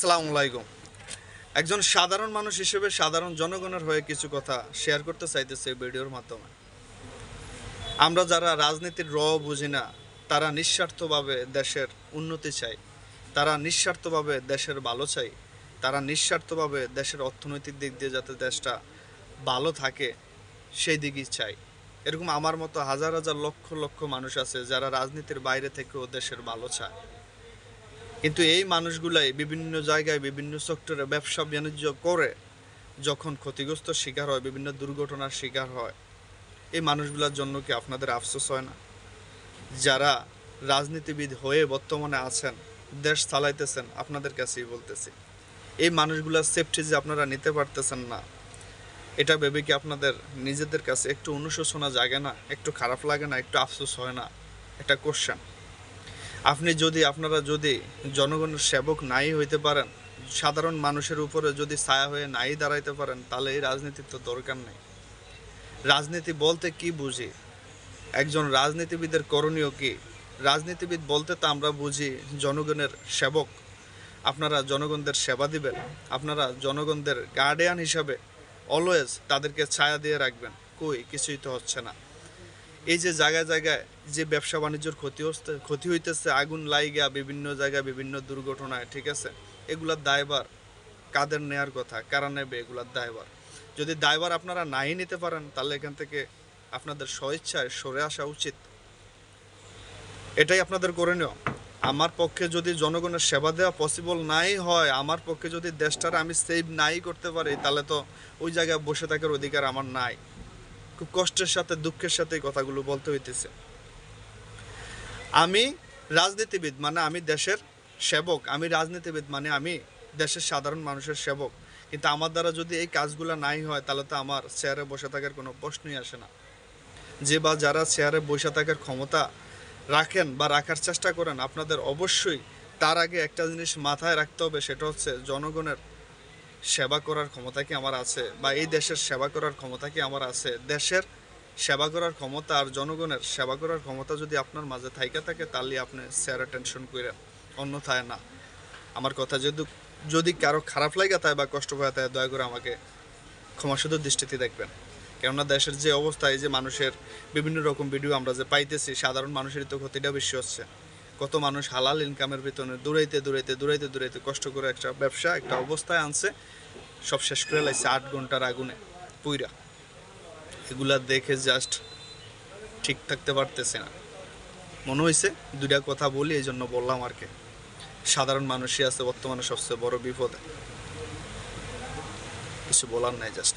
আসসালামু আলাইকুম। একজন সাধারণ মানুষ হিসেবে সাধারণ জনগণের হয়ে কিছু কথা শেয়ার করতে চাইতেছে ভিডিওর মাধ্যমে। আমরা যারা রাজনীতির র বুঝি না, তারা নিঃস্বার্থভাবে দেশের উন্নতি চাই, তারা নিঃস্বার্থভাবে দেশের ভালো চাই, তারা নিঃস্বার্থভাবে দেশের অর্থনৈতিক দিক দিয়ে যাতে দেশটা ভালো থাকে, সেই দিকই চাই। এরকম আমার মতো হাজার হাজার লক্ষ লক্ষ মানুষ আছে যারা রাজনীতির বাইরে থেকেও দেশের ভালো চায়। কিন্তু এই মানুষগুলাই বিভিন্ন জায়গায়, বিভিন্ন সেক্টরে ব্যবসা বাণিজ্য করে যখন ক্ষতিগ্রস্ত শিকার হয়, বিভিন্ন দুর্ঘটনার শিকার হয়, এই মানুষগুলোর জন্য কি আপনাদের আফসোস হয় না? যারা রাজনীতিবিদ হয়ে বর্তমানে আছেন, দেশ চালাইতেছেন, আপনাদের কাছেই বলতেছি, এই মানুষগুলোর সেফটি যে আপনারা নিতে পারতেছেন না, এটা ভেবে কি আপনাদের নিজেদের কাছে একটু অনুশোচনা জাগে না? একটু খারাপ লাগে না? একটু আফসোস হয় না? এটা কোশ্চেন আপনি যদি, আপনারা যদি জনগণের সেবক নাই হইতে পারেন, সাধারণ মানুষের উপরে যদি ছায়া হয়ে নাই দাঁড়াইতে পারেন, তাহলে এই রাজনীতির তো দরকার নেই। রাজনীতি বলতে কি বুঝি? একজন রাজনীতিবিদের করণীয় কি? রাজনীতিবিদ বলতে তো আমরা বুঝি জনগণের সেবক। আপনারা জনগণদের সেবা দিবেন, আপনারা জনগণদের গার্ডিয়ান হিসাবে অলওয়েজ তাদেরকে ছায়া দিয়ে রাখবেন। কই? কিছুই তো হচ্ছে না। এই যে জায়গায় জায়গায় যে ব্যবসা বাণিজ্যর ক্ষতি হচ্ছে, ক্ষতি হইতেছে, আগুন লাইগা, বিভিন্ন জায়গায় বিভিন্ন দুর্ঘটনায় ঠিক আছে? এগুলার দায়ভার কাদের নেয়ার কথা? কারা নেবে এগুলার দায়ভার? যদি দায়ভার আপনারা নাই নিতে পারেন, তাহলে এখান থেকে আপনাদের স্বইচ্ছায় সরে আসা উচিত। এটাই আপনাদের করণীয়। আমার পক্ষে যদি জনগণের সেবা দেওয়া পসিবল নাই হয়, আমার পক্ষে যদি দেশটার আমি সেভ নাই করতে পারি, তাহলে তো ওই জায়গায় বসে থাকার অধিকার আমার নাই। খুব কষ্টের সাথে, দুঃখের সাথে এই কথাগুলো বলতে হইতেছে। আমি রাজনীতিবিদ মানে আমি দেশের সেবক। আমি রাজনীতিবিদ মানে আমি দেশের সাধারণ মানুষের সেবক। কিন্তু আমার দ্বারা যদি এই কাজগুলো নাই হয়, তাহলে তো আমার চেয়ারে বসে থাকার কোনো প্রশ্নই আসে না। যে বা যারা চেয়ারে বসে থাকার ক্ষমতা রাখেন বা রাখার চেষ্টা করেন, আপনাদের অবশ্যই তার আগে একটা জিনিস মাথায় রাখতে হবে, সেটা হচ্ছে জনগণের সেবা করার ক্ষমতা কি আমার আছে? বা এই দেশের সেবা করার ক্ষমতা কি আমার আছে? দেশের সেবা করার ক্ষমতা আর জনগণের সেবা করার ক্ষমতা যদি আপনার মাঝে থাইকা থাকে, তাহলে আপনি স্যারে টেনশন করেন অন্যথায় না। আমার কথা যদি যদি কারও খারাপ লাগে তাই বা কষ্ট পায় তাই দয়া করে আমাকে ক্ষমাসুদ দৃষ্টিতে দেখবেন। কেননা দেশের যে অবস্থা, এই যে মানুষের বিভিন্ন রকম ভিডিও আমরা যে পাইতেছি, সাধারণ মানুষেরই তো ক্ষতিটা বেশি হচ্ছে। কত মানুষ হালাল ইনকামের ভিতরে দৌড়াইতে দৌড়াইতে দৌড়াইতে দৌড়াইতে কষ্ট করে একটা ব্যবসা, একটা অবস্থায় আনছে। সব শেষ করে লাইছে আট ঘণ্টার আগুনে, পুইরা। এগুলা দেখে জাস্ট ঠিক থাকতে পারতেছে না। মনে হয়েছে দুইটা কথা বলি এই জন্য বললাম আর কি। সাধারণ মানুষই আছে, বর্তমানে সবচেয়ে বড় বিপদে। কিছু বলার নাই জাস্ট